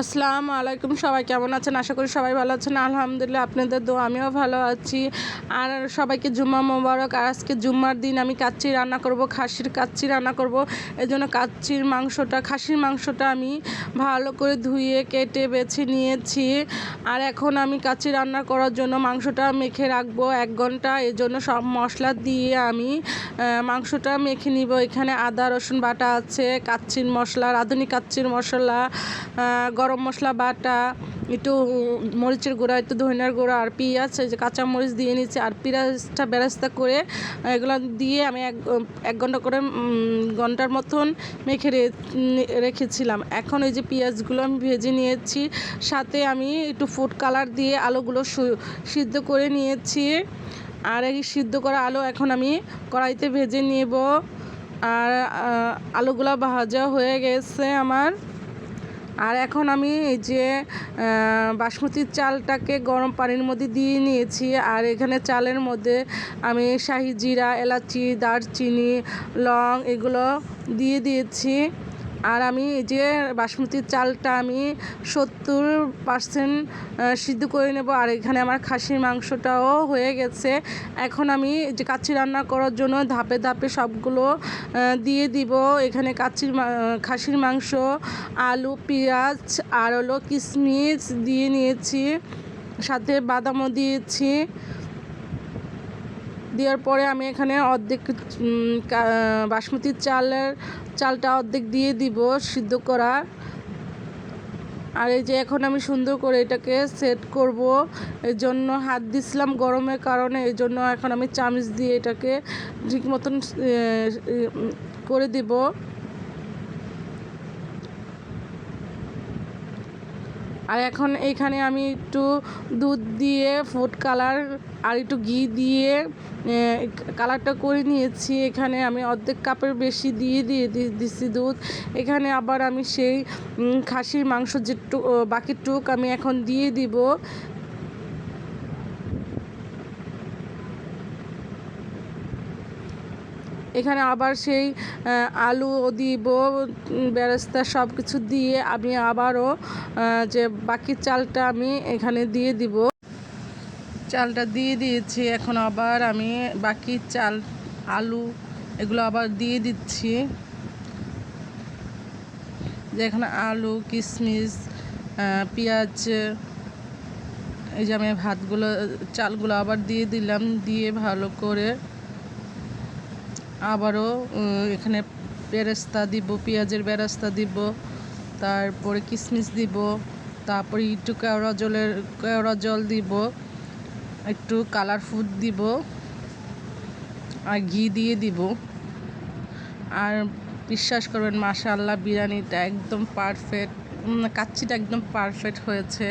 আসসালামু আলাইকুম, সবাই কেমন আছেন? আশা করি সবাই ভালো আছেন। আলহামদুলিল্লাহ, আপনাদের দো আমিও ভালো আছি। আর সবাইকে জুম্মা মোবারক। আর আজকে জুম্মার দিন আমি কাচ্চি রান্না করব, খাসির কাচ্চি রান্না করব। এই জন্য কাচ্চির মাংসটা, খাসির মাংসটা আমি ভালো করে ধুয়ে, কেটে, বেছে নিয়েছি। আর এখন আমি কাচ্চি রান্না করার জন্য মাংসটা মেখে রাখব এক ঘণ্টা। এই জন্য সব মশলা দিয়ে আমি মাংসটা মেখে নিব। এখানে আদা, রসুন বাটা আছে, কাচ্চির মশলা, রাঁধুনি কাচ্চির মশলা গরম মশলা, বাটা, একটু মরিচের গুঁড়া, একটু ধনিয়ার গুঁড়া আর পেঁয়াজ যে কাঁচা মরিচ দিয়ে নিচ্ছি আর পেঁয়াজটা বেরাস্তা করে এগুলো দিয়ে আমি এক এক ঘণ্টা করে ঘণ্টার মতন মেখে রেখেছিলাম। এখন এই যে পেঁয়াজগুলো আমি ভেজে নিয়েছি, সাথে আমি একটু ফুড কালার দিয়ে আলুগুলো সিদ্ধ করে নিয়েছি। আর এই সিদ্ধ করা আলু এখন আমি কড়াইতে ভেজে নেব। আর আলুগুলো ভাজা হয়ে গেছে আমার। আর এখন আমি এই যে বাসমতির চালটাকে গরম পানির মধ্যে দিয়ে নিয়েছি। আর এখানে চালের মধ্যে আমি শাহি জিরা, এলাচি, দারচিনি, লং এগুলো দিয়ে দিয়েছি। আর আমি যে বাসমতির চালটা আমি সত্তর পার্সেন্ট সিদ্ধ করে নেব। আর এখানে আমার খাসির মাংসটাও হয়ে গেছে। এখন আমি যে কাচ্চি রান্না করার জন্য ধাপে ধাপে সবগুলো দিয়ে দিব। এখানে কাচ্চির খাসির মাংস, আলু, পেঁয়াজ আর হলো কিশমিশ দিয়ে নিয়েছি। সাথে বাদামও দিয়েছি। দেওয়ার পরে আমি এখানে অর্ধেক বাসমতি চালের, চালটা অর্ধেক দিয়ে দিব সিদ্ধ করা। আর এই যে এখন আমি সুন্দর করে এটাকে সেট করব। এর জন্য হাত দিছিলাম গরমের কারণে, এই জন্য এখন আমি চামচ দিয়ে এটাকে ঠিক মতন করে দিব। আর এখন এখানে আমি একটু দুধ দিয়ে ফুড কালার আর একটু ঘি দিয়ে কালারটা করে নিয়েছি। এখানে আমি অর্ধেক কাপের বেশি দিয়ে দিয়ে দি- দিছি দুধ। এখানে আবার আমি সেই খাসির মাংস যে বাকি টুক আমি এখন দিয়ে দিব। এখানে আবার সেই আলু দিব বেরেস্তা সব কিছু দিয়ে আমি আবারও যে বাকি চালটা আমি এখানে দিয়ে দিব। চালটা দিয়ে দিয়েছি, এখন আবার আমি বাকি চাল, আলু এগুলো আবার দিয়ে দিচ্ছি। যে এখানে আলু কিশমিশ পেঁয়াজ, এই যে আমি ভাতগুলো, চালগুলো আবার দিয়ে দিলাম, দিয়ে ভালো করে আবারও এখানে বেরেস্তা দিব, পেঁয়াজের বেরেস্তা দিব। তারপরে কিশমিশ দিব, তারপরে একটু কেওড়া জলের, কেওড়া জল দিব, একটু কালার ফুড দিব, আর ঘি দিয়ে দিব। আর বিশ্বাস করবেন মাশাল্লাহ বিরিয়ানিটা একদম পারফেক্ট কাচ্চিটা একদম পারফেক্ট হয়েছে।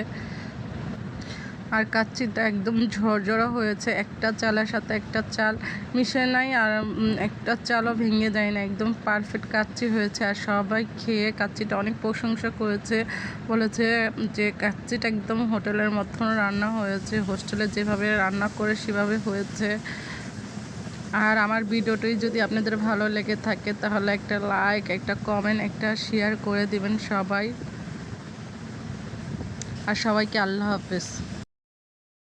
আর কাচ্চিটা একদম ঝরঝরা হয়েছে। একটা চালের সাথে একটা চাল মিশে নাই আর একটা চালও ভেঙে যায় না। একদম পারফেক্ট কাচ্চি হয়েছে আর সবাই খেয়ে কাচ্চিটা অনেক প্রশংসা করেছে। বলেছে যে কাচ্চিটা একদম হোটেলের মতন রান্না হয়েছে। হোস্টেলে যেভাবে রান্না করে সেভাবে হয়েছে। আর আমার ভিডিওটি যদি আপনাদের ভালো লেগে থাকে তাহলে একটা লাইক একটা কমেন্ট একটা শেয়ার করে দিবেন সবাই। আর সবাইকে আল্লাহ হাফেজ।